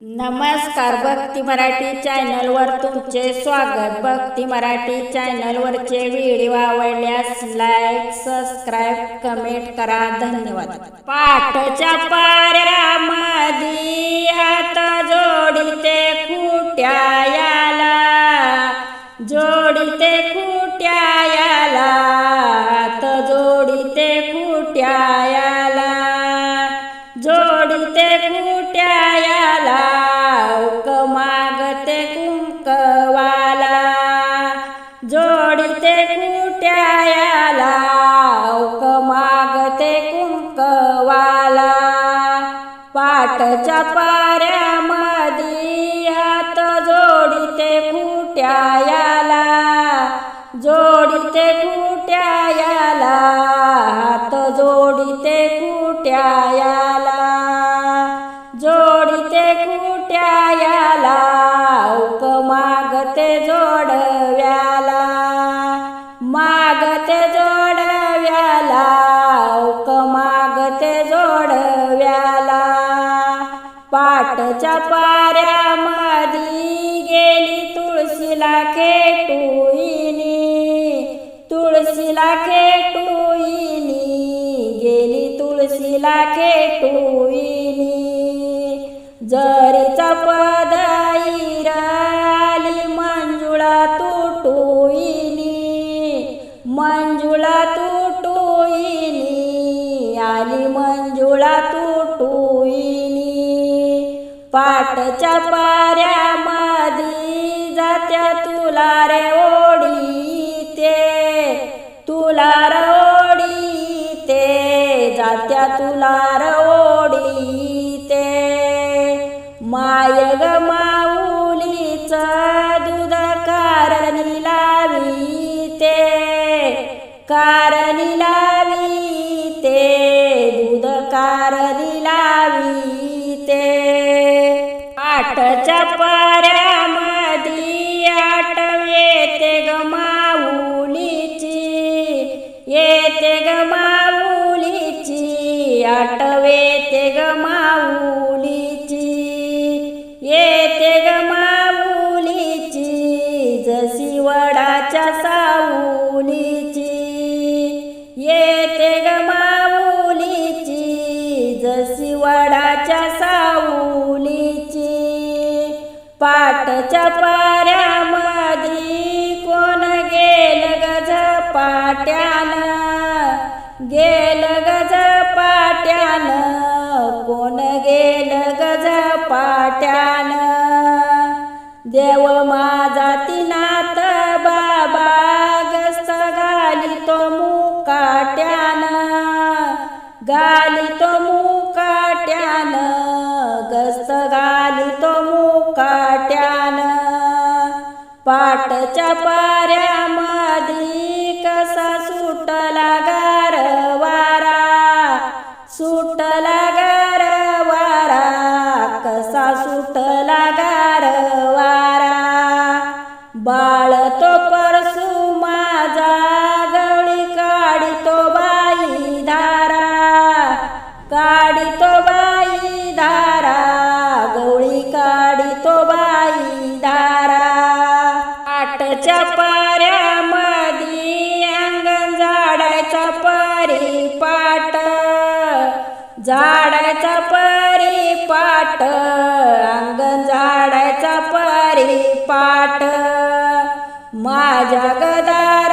नमस्कार भक्ती मराठी चॅनलवर तुमचे स्वागत. भक्ती मराठी चॅनलवरचे व्हिडिओ आवडल्यास लाईक सबस्क्राईब कमेंट करा. धन्यवाद. पाठच्या पाऱ्यामध्ये हात जोडीते खुट्यायाला जोडीते खुट्यायाला आता जोडीते खुट्यायाला पाठच्या पाऱ्यामध्ये हात जोडीते कुट्यायाला. जो पाटच्या पाऱ्या मधी गेली तुळशीला खेटुईनी. तुळशीला खेटुईनी गेली तुळशीला खेटुईनी. जरीचा पदाईर आली मंजुळा तुटुईनी. मंजुळा तु घाटच्या पाऱ्या मधी जात्या तुला रे ओढीते. तुला रे ओढीते जात्या तुला रे ओढीते. माय ग माऊलीच दूध कारणी लावीते का आठच्या पाऱ्यामध्ये आठवे ते ग माऊलीची. येते ग माऊलीची आठव ते ग माऊलीची. येते ग माऊलीची जशी वडाच्या साऊलीची. येते पाठच्या पाऱ्यामध्ये कोण गेल गज पाट्यानं? गेल गज पाट्यानं कोण गेल गज पाट्यानं? देव माझा तिनात बाबा गस्त घाली तो मुकाट्यानं गाली तो मुकाट्यानं गस्त घाली तो मुकाट्यानं पाठच्या पाऱ्यामध्ये कसा सुटला गार वारा सुटला आटच्या पाऱ्यामध्ये अंगण झाडाचा परिपाट झाडाचा परिपाट अंगण झाडाचा परिपाट माझ्या गदा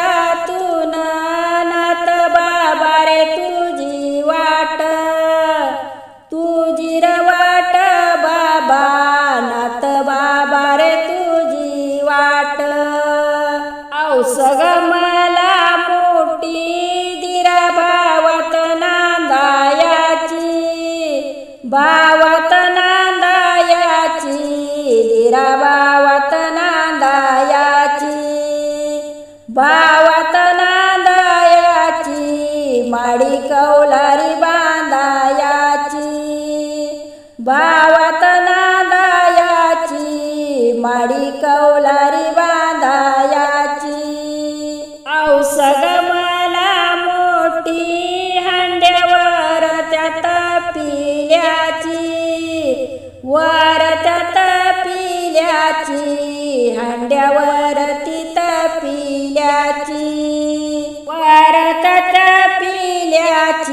बावत नांदायाची दिरा भावत नांदायाची भावत नांदायाची माडी कौलारी बांधायाची बा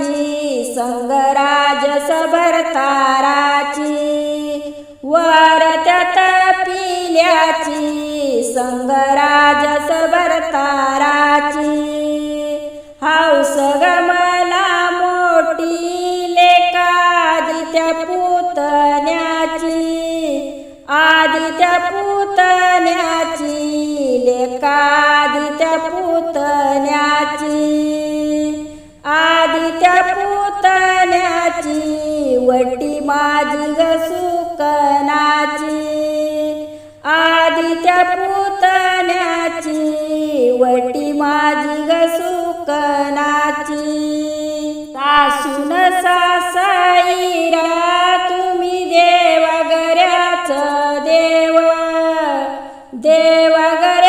ताराची संगराज सबर ताराची वर त्यात पिल्याची संगराज सबर ताराची. हाऊस गमला मोठी लेखादित्या पुतण्याची आदित्या पुतण्याची लेखादित्या पुतण्याची. सुकनाची आदित्य पुतण्याची वटी माझी ग सुकनाची सासून सासाईरा तुम्ही देवगऱ्याच देव देवगऱ्याच